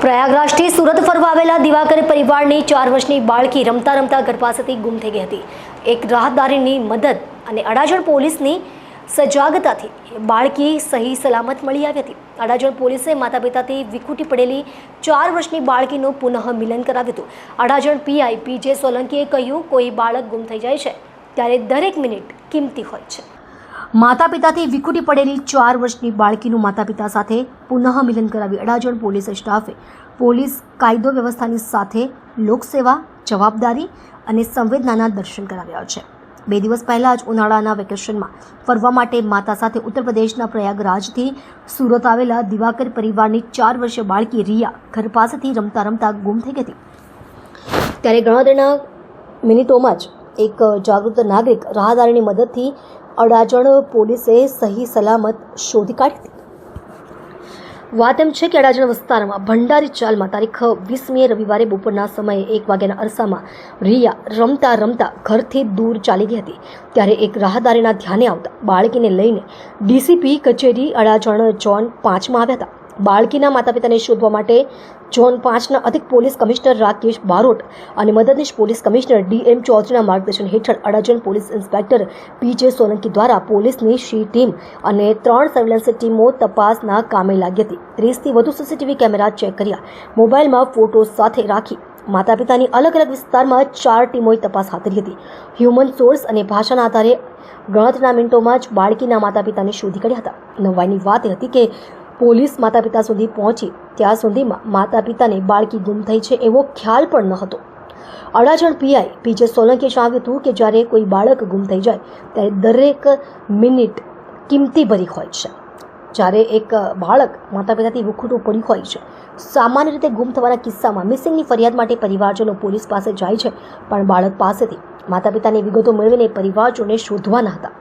પ્રયાગરાજથી સુરત ફરવા આવેલા દિવાકર પરિવારની ચાર વર્ષની બાળકી રમતા રમતા પાસેથી ગુમ થઈ ગઈ હતી. એક રાહદારીની મદદ અને અડાજણ પોલીસની સજાગતાથી બાળકી સહી સલામત મળી આવી હતી. અડાજણ પોલીસે માતા પિતાથી વિખૂટી પડેલી ચાર વર્ષની બાળકીનું પુનઃ મિલન કરાવ્યું હતું. અડાજણ પીઆઈ પીજે સોલંકીએ કહ્યું, કોઈ બાળક ગુમ થઈ જાય છે ત્યારે દરેક મિનિટ કિંમતી હોય છે. માતા પિતાથી વિખૂટી પડેલી ચાર વર્ષની બાળકીનું માતા પિતા સાથે પુનઃ મિલન કરાવી અડાજણ પોલીસ સ્ટાફે પોલીસ કાયદો વ્યવસ્થાની સાથે લોકસેવા, જવાબદારી અને સંવેદનાના દર્શન કરાવ્યા છે. બે દિવસ પહેલાં જ ઉનાળાના વેકેશનમાં ફરવા માટે માતા સાથે ઉત્તર પ્રદેશના પ્રયાગરાજથી સુરત આવેલા દિવાકર પરિવારની ચાર વર્ષીય બાળકી રિયા ઘર પાસેથી રમતા રમતા ગુમ થઈ ગઈ ત્યારે ગણતરીના મિનિટોમાં જ એક જાગૃત નાગરિક રાહદારીની મદદથી અડાજણ પોલીસે સહી સલામત શોધી કાઢી વાત એમ છે કે અડાજણ વિસ્તારમાં ભંડારી ચાલમાં તારીખ વીસ મે રવિવારે બપોરના સમયે એક વાગ્યાના અરસામાં રિયા રમતા રમતા ઘરથી દૂર ચાલી ગઈ હતી. ત્યારે એક રાહદારીના ધ્યાને આવતા બાળકીને લઈને ડીસીપી કચેરી અડાજણ ઝોન પાંચમાં આવ્યા હતા. બાળકીના માતા પિતાને શોધવા માટે ઝોન પાંચના અધિક પોલીસ કમિશનર રાકેશ બારોટ અને મદદનીશ પોલીસ કમિશનર ડી એમ ચૌધરીના માર્ગદર્શન હેઠળ Adajan police inspector PJ Solanki દ્વારા પોલીસની શી ટીમ અને ત્રણ સર્વેલન્સ ટીમો તપાસના કામે લાગી હતી. ત્રીસથી વધુ સીસીટીવી કેમેરા ચેક કર્યા. મોબાઈલમાં ફોટો સાથે રાખી માતા પિતાની અલગ અલગ વિસ્તારમાં ચાર ટીમોએ તપાસ હાથ ધરી હતી. હ્યુમન સોર્સ અને ભાષાના આધારે ગણતરીના મિનિટોમાં જ બાળકીના માતા પિતાને શોધી કાઢ્યા હતા. નવાઈની વાત એ હતી કે પોલીસ માતા પિતા સુધી પહોંચી. ત્યાં સુધીમાં માતા પિતાને બાળકી ગુમ થઈ છે એવો ખ્યાલ પણ ન હતો. અડાજણ પીઆઈ પીજે સોલંકીએ જણાવ્યું હતું કે જ્યારે કોઈ બાળક ગુમ થઈ જાય, ત્યારે દરેક મિનિટ કિંમતી ભરી હોય છે. જ્યારે એક બાળક માતા પિતાથી વિખૂટું પડ્યું હોય છે, સામાન્ય રીતે ગુમ થવાના કિસ્સામાં મિસિંગની ફરિયાદ માટે પરિવારજનો પોલીસ પાસે જાય છે, પણ બાળક પાસેથી માતા પિતાની વિગતો મેળવીને પરિવારજોને શોધવાના હતા.